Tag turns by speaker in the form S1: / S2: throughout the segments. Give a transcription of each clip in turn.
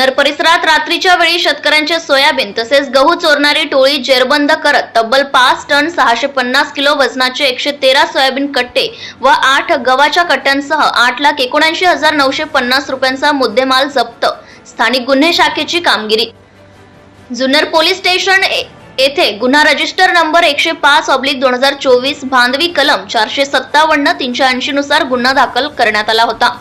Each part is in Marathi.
S1: जुन्नर परिसरात रात्रीच्या वेळी शेतकऱ्यांचे सोयाबीन तसेच गहू चोरणारी टोळी जेरबंद करत तब्बल पाच टन सहाशे पन्नास किलो वजनाचे एकशे तेरा सोयाबीन कट्टे व आठ गव्हाच्या कट्ट्यांसह आठ लाख एकोणऐंशी हजार नऊशे पन्नास रुपयांचा मुद्देमाल जप्त. स्थानिक गुन्हे शाखेची कामगिरी. जुन्नर पोलीस स्टेशन ए- येथे गुन्हा रजिस्टर नंबर एकशे पाच ऑब्लिक दोन हजार चोवीस भांदवी कलम चारशे सत्तावन्न तीनशे ऐंशी नुसार गुन्हा दाखल करण्यात आला होता.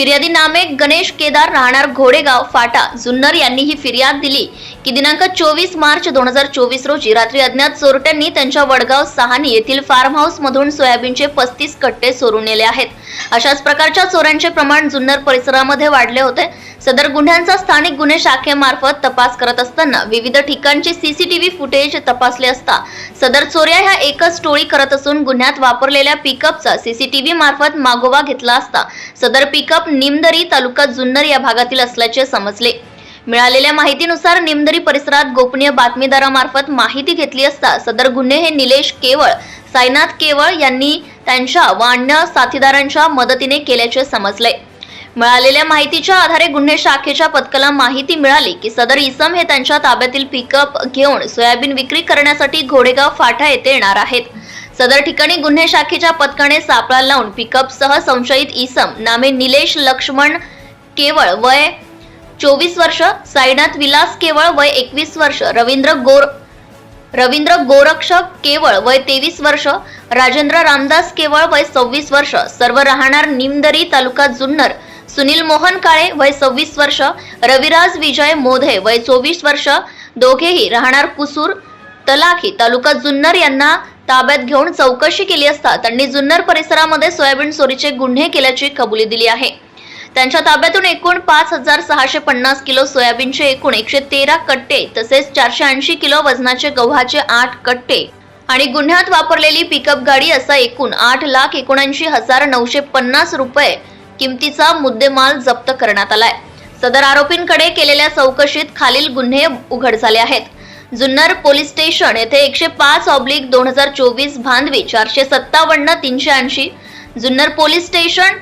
S1: फिर्यादी नामे गणेश केदार राहणार घोडेगाव फाटा. जुन्नर यांनी ही फिर्याद दिली. की दिनांक चोवीस मार्च दोन हजार चोवीस रोजी रात्री अज्ञात चोरट्यांनी त्यांच्या वडगाव सहानी येथील फार्म हाऊस मधून सोयाबीनचे पस्तीस कट्टे चोरून नेले आहेत. अशाच प्रकारच्या चोऱ्यांचे प्रमाण जुन्नर परिसरामध्ये वाढले होते. सदर गुन्ह्यांचा स्थानिक गुन्हे शाखेमार्फत तपास करत असताना विविध ठिकाणचे सीसीटीव्ही फुटेज तपासले असता सदर चोऱ्या ह्या एकच टोळी करत असून गुन्ह्यात वापरलेल्या पिकअपचा सीसीटीव्ही मार्फत मागोवा घेतला असता सदर पिकअप निमदरी तालुका जुन्नर या भागातील असल्याचे समजले. मिळालेल्या माहितीनुसार निमदरी परिसरात गोपनीय बातमीदारामार्फत माहिती घेतली असता सदर गुन्हे हे निलेश केवळ साईनाथ केवळ यांनी त्यांच्या व अन्य साथीदारांच्या मदतीने केल्याचे समजले. मिळालेल्या माहितीच्या आधारे गुन्हे शाखेच्या पथकाला माहिती मिळाली की सदर इसम हे त्यांच्या ताब्यातील पिकअप घेऊन सोयाबीन विक्री करण्यासाठी घोडेगाव फाटा येथे येणार आहेत. सदर ठिकाणी गुन्हे शाखेच्या पथकाने सापळा लावून पिकअपसह संशयित इसम नामे निलेश लक्ष्मण केवळ वय चोवीस वर्ष साईनाथ विलास केवळ वय एकवीस वर्ष रवींद्र गोर रवींद्र गोरक्षक केवळ वय तेवीस वर्ष राजेंद्र रामदास केवळ वय सव्वीस वर्ष सर्व राहणार निमदरी तालुका जुन्नर सुनील मोहन काळे वय सव्वीस वर्ष रविराज विजय मोधे वय चोवीस वर्ष दोघेही राहणार कुसूर तलाखी तालुका जुन्नर यांना ताब्यात घेऊन चौकशी केली असता त्यांनी जुन्नर परिसरामध्ये सोयाबीन चोरीचे गुन्हे केल्याची कबुली दिली आहे. त्यांच्या ताब्यातून एकूण पाच हजार सहाशे पन्नास किलो सोयाबीनचे एकूण एकशे तेरा कट्टे तसेच चारशे ऐंशी किलो वजनाचे गव्हाचे आठ कट्टे आणि गुन्ह्यात वापरलेली पिकअप गाडी असा एकूण आठ लाख एकोणऐंशी हजार नऊशे पन्नास रुपये किमतीचा मुद्देमाल जप्त करण्यात आलाय. सदर आरोपींकडे केलेल्या चौकशीत खालील गुन्हे उघड झाले आहेत. जुन्नर पोलीस स्टेशन येथे एकशे पाच ऑब्लिक दोन हजार चोवीस भांदवी चारशे सत्तावन्न तीनशे ऐंशी जुन्नर पोलीस स्टेशन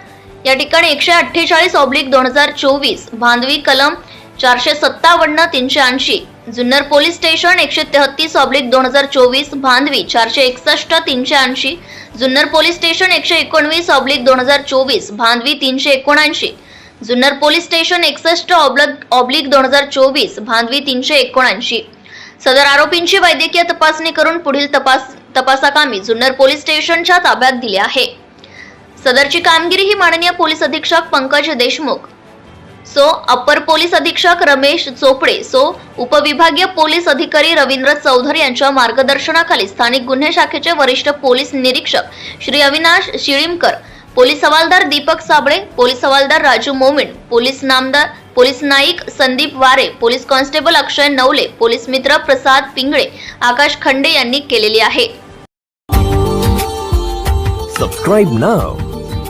S1: या ठिकाणी एकशे अठ्ठेचाळीस ऑब्लिक दोन हजार चोवीस भांदवी कलम चारशे सत्तावन्न तीनशे ऐंशी जुन्नर पोलीस स्टेशन एकशे तेहतीस ऑब्लिक दोन हजार चोवीस भांदवी चारशे एकसष्ट तीनशे ऐंशी जुन्नर पोलीस स्टेशन एकशे एकोणवीस ऑब्लिक दोन हजार चोवीस भांदवी तीनशे एकोणऐंशी जुन्नर पोलीस स्टेशन एकसष्ट ऑब्लग ऑब्लिक दोन हजार चोवीस भांदवी तीनशे एकोणऐंशी. सदर आरोपींची वैद्यकीय तपासणी करून पुढील तपास तपासाकामी जुन्नर पोलीस स्टेशनच्या ताब्यात दिले आहे. सदरची कामगिरी ही माननीय पोलीस अधीक्षक पंकज देशमुख. सो अपर पोलीस अधीक्षक रमेश चोपडे सो उपविभागीय पोलीस अधिकारी रवींद्र चौधरी यांच्या मार्गदर्शनाखाली स्थानिक गुन्हे शाखेचे वरिष्ठ पोलीस निरीक्षक श्री अविनाश शिळीमकर पोलीस हवालदार दीपक साबळे पोलीस हवालदार राजू मोमीन पोलीस नामदार police Naik Sandeep Ware police constable Akshay Navale police मित्र प्रसाद पिंगळे आकाश खंडे यांनी केलेली आहे.
S2: Subscribe now